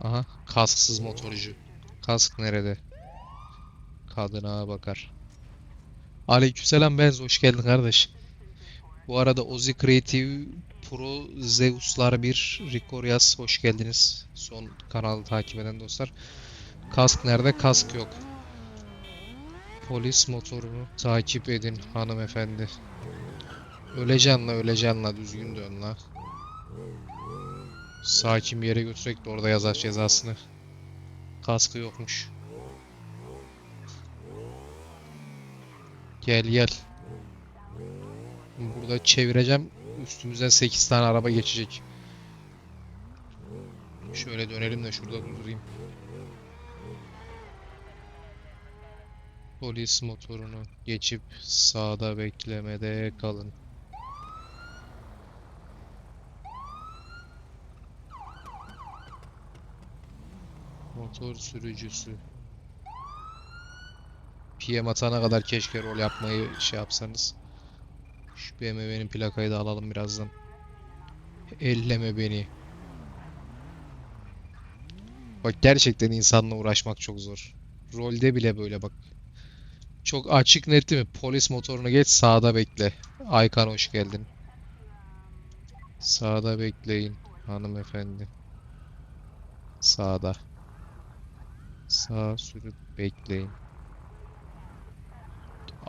Aha kasksız motorcu. Kask nerede? Kadına bakar. Aleykümselam Benz hoş geldin kardeş. Bu arada Ozi Creative Pro Zeus'lar 1 Rikorias hoş geldiniz. Son kanalı takip eden dostlar. Kask nerede? Kask yok. Polis motorunu takip edin hanımefendi. Öleceksin la öleceksin la düzgün dön la. Sakin bir yere götürerek de orada yazar cezasını. Kaskı yokmuş. Gel gel. Burada çevireceğim. Üstümüzden 8 tane araba geçecek. Şöyle dönelim de şurada durdurayım. Polis motorunu geçip sağda beklemede kalın. Motor sürücüsü. PM atana kadar keşke rol yapmayı şey yapsanız. Şu BMW'nin plakayı da alalım birazdan. Elleme beni. Bak gerçekten insanla uğraşmak çok zor. Rolde bile böyle bak. Çok açık net değil mi? Polis motorunu geç sağda bekle. Aykan hoş geldin. Sağda bekleyin hanımefendi. Sağda. Sağa sürüp bekleyin.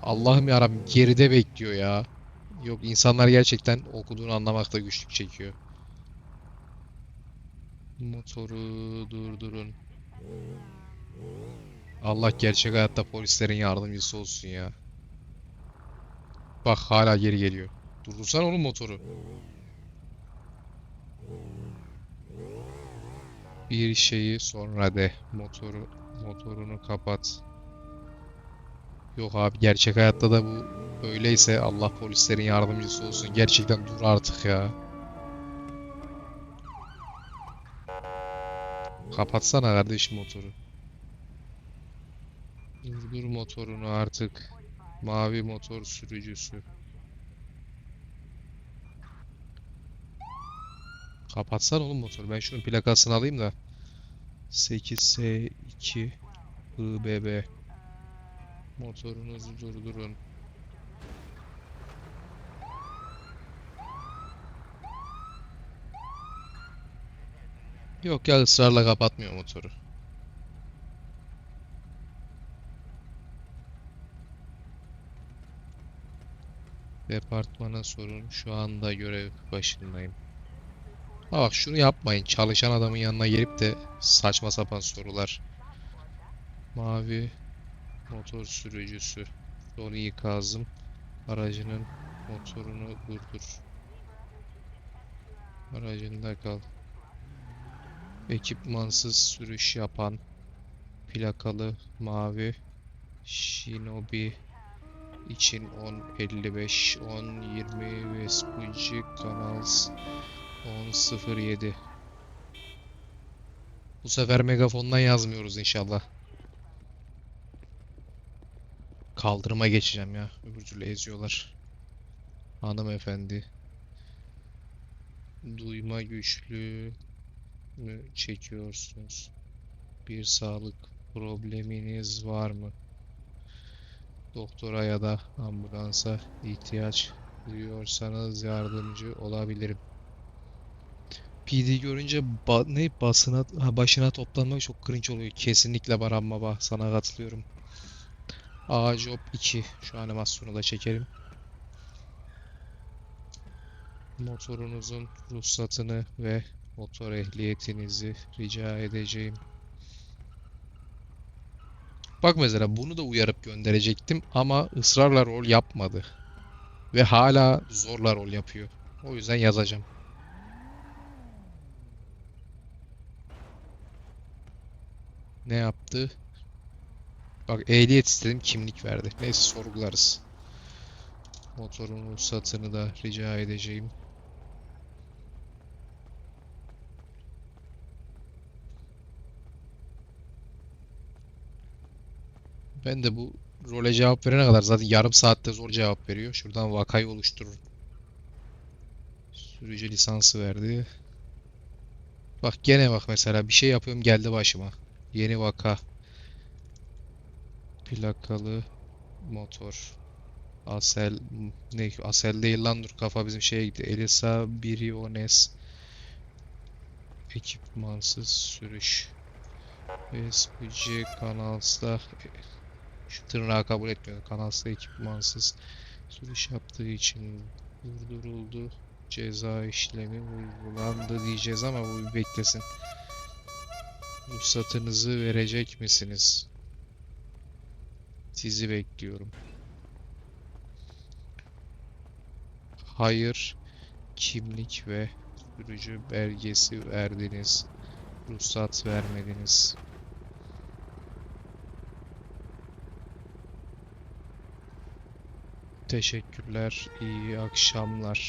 Allah'ım yarabbim geride bekliyor ya. Yok insanlar gerçekten okuduğunu anlamakta güçlük çekiyor. Motoru durdurun. Allah gerçek hayatta polislerin yardımcısı olsun ya. Bak hala geri geliyor. Durdursan oğlum motoru. Bir şeyi sonra de. Motoru motorunu kapat. Yok abi gerçek hayatta da bu öyleyse Allah polislerin yardımcısı olsun. Gerçekten dur artık ya. Kapatsana kardeşim motoru. Durdur motorunu artık. Mavi motor sürücüsü. Kapatsan oğlum motoru. Ben şunun plakasını alayım da. 8S2 IBB. Motorunuzu durdurun. Yok ya ısrarla kapatmıyor motoru. Departmana sorun. Şu anda görev başındayım. Ha bak şunu yapmayın. Çalışan adamın yanına gelip de saçma sapan sorular. Mavi motor sürücüsü. Son ikazım. Aracının motorunu durdur. Aracında kal. Ekipmansız sürüş yapan plakalı mavi Shinobi için 10 55 10 20 Vespucci Kanals 10.07 Bu sefer megafondan yazmıyoruz inşallah. Kaldırıma geçeceğim ya. Öbür türlü eziyorlar. Hanımefendi. Duyma güçlüğü mü çekiyorsunuz? Bir sağlık probleminiz var mı? Doktora ya da ambulansa ihtiyaç duyuyorsanız yardımcı olabilirim. PD görünce ba- ne basına ha, başına toplanmak çok cringe oluyor. Kesinlikle Baran Baba sana katılıyorum. A Job 2 şu animasyonu da çekelim. Motorunuzun ruhsatını ve motor ehliyetinizi rica edeceğim. Bak mesela bunu da uyarıp gönderecektim ama ısrarla rol yapmadı. Ve hala zorla rol yapıyor. O yüzden yazacağım. Ne yaptı? Bak ehliyet istedim kimlik verdi. Neyse sorgularız. Motorun ruhsatını da rica edeceğim. Ben de bu role cevap verene kadar zaten yarım saatte zor cevap veriyor. Şuradan vakayı oluşturur. Sürücü lisansı verdi. Bak gene bak mesela bir şey yapıyorum geldi başıma. Yeni vaka. Plakalı motor. Asel ne Asel değil lan dur kafa bizim şeye gitti. Elisa Briones ekipmansız sürüş. SPG kanalsta şu tırnağı kabul etmiyor. Kanalsta ekipmansız sürüş yaptığı için durduruldu. Ceza işlemi uygulandı diyeceğiz ama bu beklesin. Ruhsatınızı verecek misiniz? Sizi bekliyorum. Hayır, kimlik ve sürücü belgesi verdiniz. Ruhsat vermediniz. Teşekkürler, iyi akşamlar.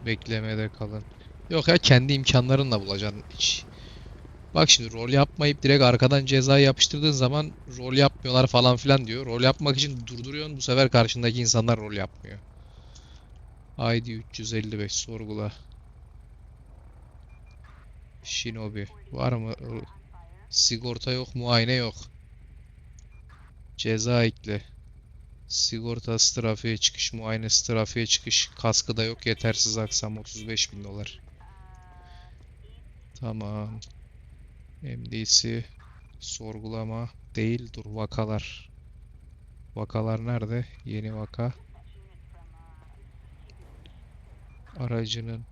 Beklemede kalın. Yok ya kendi imkanlarınla bulacaksın hiç. Bak şimdi rol yapmayıp direkt arkadan cezayı yapıştırdığın zaman rol yapmıyorlar falan filan diyor. Rol yapmak için durduruyorsun bu sefer karşındaki insanlar rol yapmıyor. ID 355 sorgula. Shinobi var mı? Sigorta yok, muayene yok. Ceza ekle. Sigortası trafiğe çıkış, muayenesi trafiğe çıkış. Kaskı da yok, yetersiz aksam 35 bin dolar. Tamam. MD'si sorgulama değil dur vakalar. Vakalar nerede? Yeni vaka. Aracının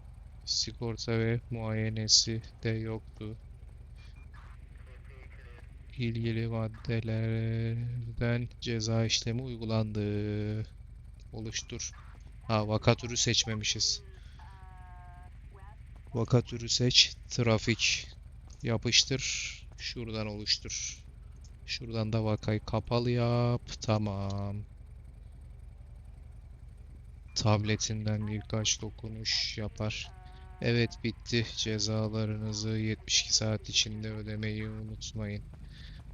sigorta ve muayenesi de yoktu. İlgili maddelerden ceza işlemi uygulandı. Oluştur. Ha vaka türü seçmemişiz. Vaka türü seç. Trafik. Yapıştır. Şuradan oluştur. Şuradan da vakayı kapalı yap. Tamam. Tabletinden birkaç dokunuş yapar. Evet bitti. Cezalarınızı 72 saat içinde ödemeyi unutmayın.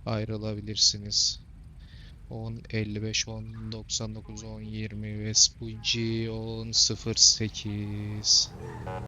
Ayrılabilirsiniz. 10, 55, 10, 99, 10, 20 Vespucci 10, 08